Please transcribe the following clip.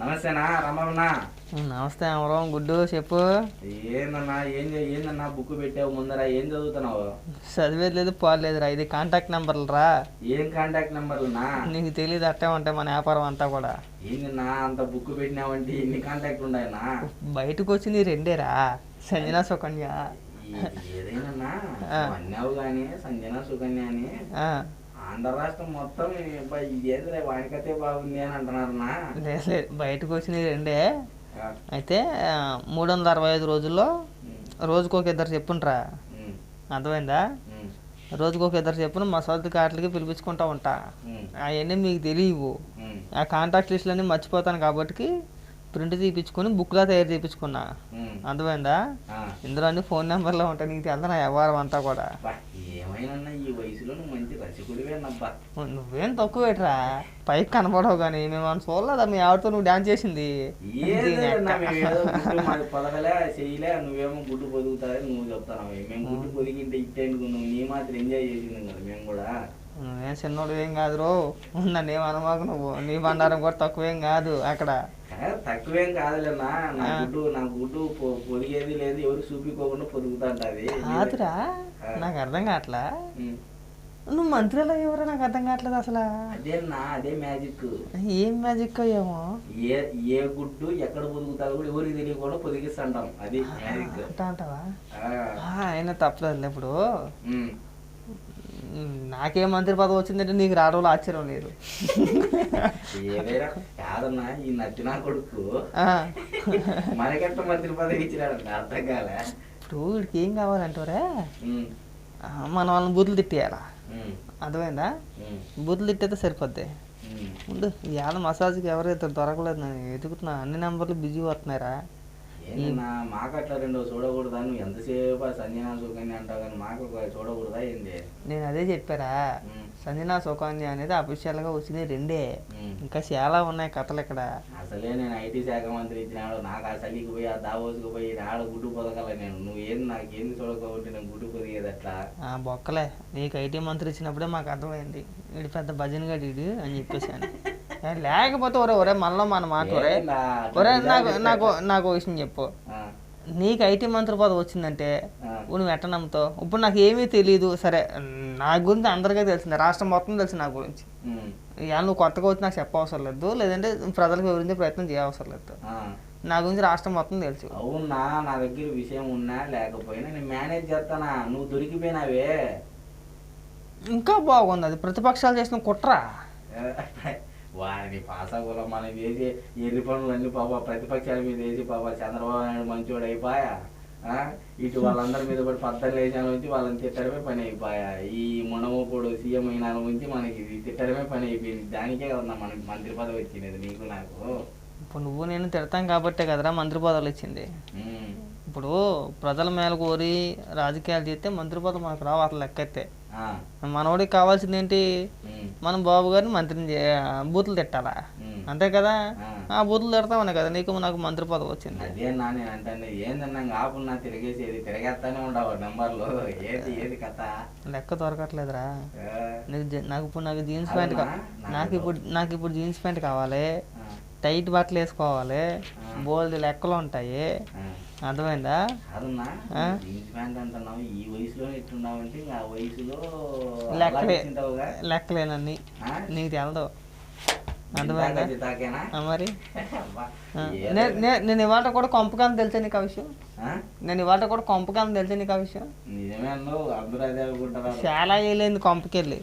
నమస్తేనా రమణ నమస్తే అమరం గుడ్డు చెప్పు. ఏందన్నా ఏం ఏందన్నా బుక్ పెట్టావు ముందర ఏం చదువుతున్నావు? చదివేది లేదు పోలేదు రా ఇది కాంటాక్ట్ నెంబర్లు రా. ఏం కాంటాక్ట్ నెంబర్లునా నీకు తెలియదు అట్టే ఉంటాయి మన వ్యాపారం అంతా కూడా. ఏందన్నా అంత బుక్ పెట్టినావంటే ఎన్ని కాంటాక్ట్ ఉన్నాయన్నా? బయటకు వచ్చింది రెండేరా సంజన సుకన్య. ఏదైనా. అన్నావు కానీ సంజన సుకన్య అని. ఆంధ్ర రాష్ట్రం మొత్తం అబ్బా, ఇది ఏందిలే వానికతే బాగుంది అని అంటున్నారన్నా. లేదు లేదు. బయటకు వచ్చింది రెండే. అయితే మూడు వందల అరవై ఐదు రోజుల్లో రోజుకు ఒక ఇద్దరు చెప్పుండ్రా. ఉమ్, అర్థమైందా? రోజుకు ఒక ఇద్దరు చెప్పును మా సొంత కార్లకి పిలిపించుకుంటా ఉంటా. అవన్నీ మీకు తెలియవు. ఆ కాంటాక్ట్ లిస్టులన్నీ మర్చిపోతాను కాబట్టి ప్రింట్ తీపించుకొని బుక్లా తయారు చేయించుకున్నా అర్థమైందా. ఇందులో అన్ని ఫోన్ నెంబర్లో ఉంటాయి. నీకు తెలుదా నా వ్యవహారం అంతా కూడా? ఏమైనా నువ్వు తక్కువ పెట్టరా? పైకి కనపడవు కానీ మేము మనం చూడలేదా? మీ ఆవిడతో నువ్వు డాన్స్ చేసింది. పొదగలే చేయలే నువ్వేమో గుడ్డు పొదుగుతారని నువ్వు చెప్తావు మేము? గుడ్డు పొదిగింటే ఇట్టేందుకు నువ్వు నీ మాత్రం ఎంజాయ్ చేసింది కదా మేము కూడా. నువ్వేం చిన్నోడు ఏం కాదు రో నన్ను ఏం అనమాకు నువ్వు? నీ బండారం కూడా తక్కువేం కాదు అక్కడ. తక్కువేం కాదులేనా నా. గుడ్డు నా గుడ్డు పొదిగేది లేదు ఎవరు చూపించుకోకుండా పొదుగుతా ఉంటది కాదురా. నాకు అర్థం కావట్లా. నువ్వు మంత్రిలో ఎవరో నాకు అర్థం కావట్లేదు అసలు. అదేనా అదే మ్యాజిక్. ఏం మ్యాజిక్ ఏమో. ఏ ఏ గుడ్డు ఎక్కడ పొదుగుతారో కూడా ఎవరికి తెలియకుండా పొదిగిస్తుంటాం. అది మ్యాజిక్. అంటా అంటావా? ఆ. ఆ, అయినా తప్పలేదు ఇప్పుడు. నాకేం మంత్రి పదవి వచ్చిందంటే నీకు రావడంలో ఆశ్చర్యం లేదు. ఏదైనా కాదన్నా ఈ నచ్చిన కొడుకు. ఆ, మనకెట్ట మంత్రి పదవి అర్థం కాలే. ఇప్పుడు వీడికి ఏం కావాలంటారే మన వాళ్ళని బూతులు తిట్టేయాలా? అర్థమైందా? బూతులు తిట్టేస్తే సరిపోద్ది. ముందు ఇవాళ మసాజ్కి ఎవరైతే దొరకలేదు నేను ఎదుగుతున్నా. అన్ని నెంబర్లు బిజీ వస్తున్నారా ఏందన్నా మాకు అట్లా రెండో చూడకూడదా? నువ్వు ఎంతసేపు సంజనా సుకన్య అంటావు కానీ మాకు చూడకూడదా ఏంది? నేను అదే చెప్పారా? సంజనా సుకన్య అనేది అఫీషియల్గా వచ్చింది రెండే. ఇంకా చాలా ఉన్నాయి కథలు ఇక్కడ. అసలే నేను ఐటీ శాఖ మంత్రి ఇచ్చినాడు. నాకు ఆ చలికి పోయి ఆ దావోసుకు పోయి ఆడ గుడ్డు పొదగల నేను. నువ్వేంది నాకు ఏంది చూడకపోతే నేను గుడ్డు పొదిగేది అట్లా ఆ బొక్కలే. నీకు ఐటీ మంత్రి ఇచ్చినప్పుడే మాకు అర్థమైంది. వీడి పెద్ద భజన్ గడి అని చెప్పేసాను ఏ, లేకపోతే ఒరే ఒరే మనలో మన మాట ఒరే. ఒరే నాకు నాకు నాకు విషయం చెప్పు. నీకు ఐటీ మంత్రి పదవి వచ్చిందంటే. నువ్వు ఎట్ట నమ్ముతావు? ఇప్పుడు నాకు ఏమీ తెలియదు సరే నా గురించి అందరికీ తెలిసింది. రాష్ట్రం మొత్తం తెలుసు నా గురించి. ఇవాళ నువ్వు కొత్తగా వచ్చి నాకు చెప్పవసరం లేదు. లేదంటే ప్రజలకు వివరించే ప్రయత్నం చేయవసరం లేదు. నా గురించి రాష్ట్రం మొత్తం తెలుసు. అవునా? నా దగ్గర విషయం ఉన్నా లేకపోయినా నేను మేనేజ్ చేస్తానా? నువ్వు దొరికిపోయినావే. ఇంకా బాగుంది. అది ప్రతిపక్షాలు చేసిన కుట్ర. వారిని పాసగుల మనం చేసే ఎర్రి పనులు అన్ని పాప ప్రతిపక్షాల మీద వేసి పాప చంద్రబాబు నాయుడు మంచోడు అయిపోయా? ఇటు వాళ్ళందరి మీద పడి పద్దలు వేసిన నుంచి వాళ్ళని తిట్టడమే పని అయిపోయా? ఈ మునమోపుడు సీఎం అయిన నుంచి మనకి తిట్టడమే పని అయిపోయింది. దానికే కదా మనకి మంత్రి పదవి వచ్చినది నీకు నాకు. ఇప్పుడు నువ్వు నేను తిడతాం కాబట్టే కదరా మంత్రి పదవులు ఇచ్చింది ఇప్పుడు ప్రజల మేలు కోరి రాజకీయాలు చేస్తే మంత్రి పదవి మనకు రావు అసలు లెక్కైతే. మనోడికి కావాల్సింది ఏంటి మనం బాబు గారిని మంత్రిని బూతులు తిట్టాలా. అంతే కదా? ఆ. బూతులు తిడతామనే కదా? నీకు నాకు మంత్రి పదవి వచ్చింది. అదే నా నేను అంటే ఏందన్నా ఆపున్నా తిరిగేసేది తిరగేస్తానే ఉండవు నెంబర్లు. ఏది ఏది కథ? లెక్క దొరకట్లేదురా. నీకు ఇప్పుడు నాకు జీన్స్ ప్యాంట్? నాకు ఇప్పుడు నాకు ఇప్పుడు జీన్స్ ప్యాంట్ కావాలి. టైట్ బట్టలు వేసుకోవాలి. బోల్డ్ లెక్కలు ఉంటాయి. అర్థమైందా? లెక్కలే? లెక్కలేనన్నీ. ఆ? నీకు తెలదు. అర్థమైందా? మరి? నేను ఇవాళ కూడా కొంపకాన్ని తెలుసా నీకు ఆ విషయం? నేను ఇవాళ కూడా కొంపకాన్ని తెలుసా నీకు ఆ విషయం? చాలా వేయలేదు కొంపకెళ్ళి.